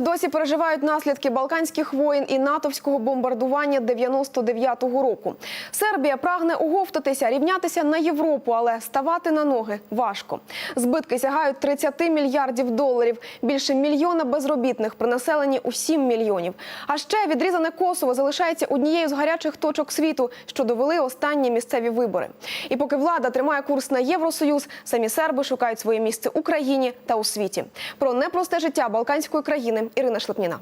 досі переживають наслідки балканських воєн і натовського бомбардування 99-го року. Сербія прагне оговтатися, рівнятися на Європу, але ставати на ноги важко. Збитки сягають 30 мільярдів доларів. Більше мільйона безробітних при населенні у 7 мільйонів. А ще відрізане Косово залишається однією з гарячих точок світу, що довели останні місцеві вибори. І поки влада тримає курс на Євросоюз, самі серби шукають своє місце Україні та у світі. Про непросте життя Балканської країни Ірина Шлепніна.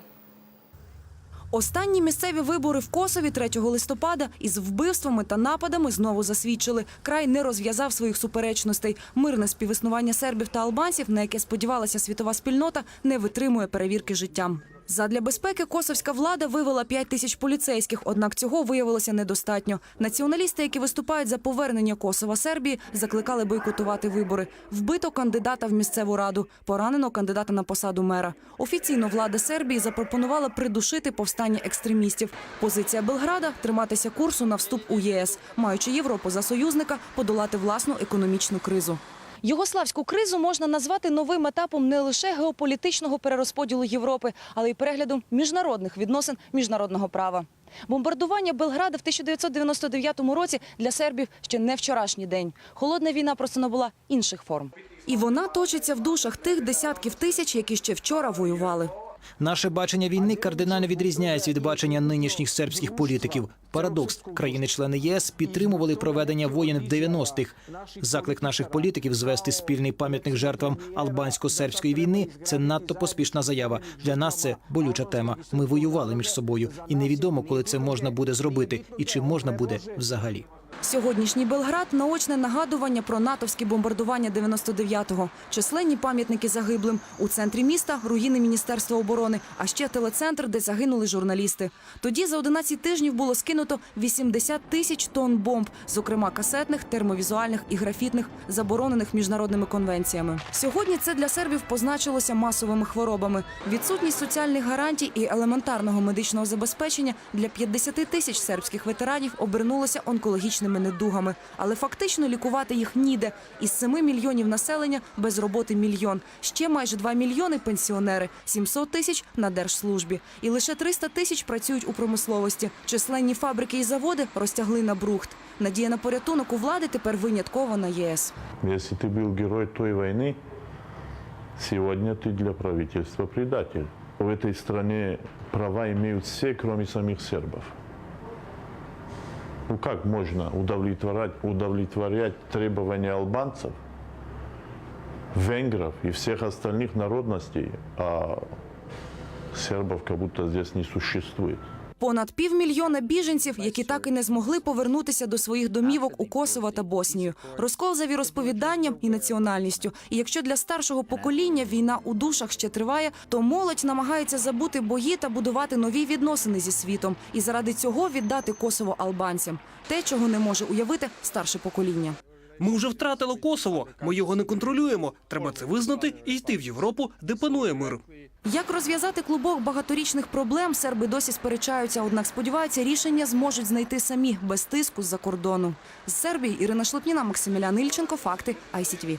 Останні місцеві вибори в Косові 3 листопада із вбивствами та нападами знову засвідчили. Край не розв'язав своїх суперечностей. Мирне співіснування сербів та албанців, на яке сподівалася світова спільнота, не витримує перевірки життям. Задля безпеки косовська влада вивела 5 тисяч поліцейських, однак цього виявилося недостатньо. Націоналісти, які виступають за повернення Косова Сербії, закликали бойкотувати вибори. Вбито кандидата в місцеву раду, поранено кандидата на посаду мера. Офіційно влада Сербії запропонувала придушити повстання екстремістів. Позиція Белграда триматися курсу на вступ у ЄС, маючи Європу за союзника, подолати власну економічну кризу. Югославську кризу можна назвати новим етапом не лише геополітичного перерозподілу Європи, але й переглядом міжнародних відносин міжнародного права. Бомбардування Белграда в 1999 році для сербів ще не вчорашній день. Холодна війна просто набула інших форм. І вона точиться в душах тих десятків тисяч, які ще вчора воювали. Наше бачення війни кардинально відрізняється від бачення нинішніх сербських політиків. Парадокс країни-члени ЄС підтримували проведення воєн в 90-х. Заклик наших політиків звести спільний пам'ятник жертвам албансько-сербської війни це надто поспішна заява. Для нас це болюча тема. Ми воювали між собою, і невідомо, коли це можна буде зробити, і чи можна буде взагалі. Сьогоднішній Белград – наочне нагадування про натовські бомбардування 99-го. Численні пам'ятники загиблим. У центрі міста – руїни Міністерства оборони, а ще телецентр, де загинули журналісти. Тоді за 11 тижнів було скинуто 80 тисяч тонн бомб, зокрема касетних, термовізуальних і графітних, заборонених міжнародними конвенціями. Сьогодні це для сербів позначилося масовими хворобами. Відсутність соціальних гарантій і елементарного медичного забезпечення для 50 тисяч сербських ветеранів обернулося онкологічними недугами. Але фактично лікувати їх ніде. Із 7 мільйонів населення без роботи мільйон. Ще майже 2 мільйони пенсіонери, 700 тисяч на держслужбі. І лише 300 тисяч працюють у промисловості. Численні фабрики і заводи розтягли на брухт. Надія на порятунок у влади тепер винятково на ЄС. Если ты был герой той войны, сегодня ты для правительства предатель. В этой стране права имеют все, кроме самих сербов. Ну как можно удовлетворять, удовлетворять требования албанцев, венгров и всех остальных народностей, а сербов как будто здесь не существует? Понад півмільйона біженців, які так і не змогли повернутися до своїх домівок у Косово та Боснію. Розкол за віросповіданням і національністю. І якщо для старшого покоління війна у душах ще триває, то молодь намагається забути бої та будувати нові відносини зі світом. І заради цього віддати Косово албанцям. Те, чого не може уявити старше покоління. Ми вже втратили Косово. Ми його не контролюємо. Треба це визнати і йти в Європу, де панує мир. Як розв'язати клубок багаторічних проблем, серби досі сперечаються, однак сподіваються, рішення зможуть знайти самі без тиску з-за кордону. З Сербії Ірина Шлепніна, Максимілян Ільченко. Факти ICTV.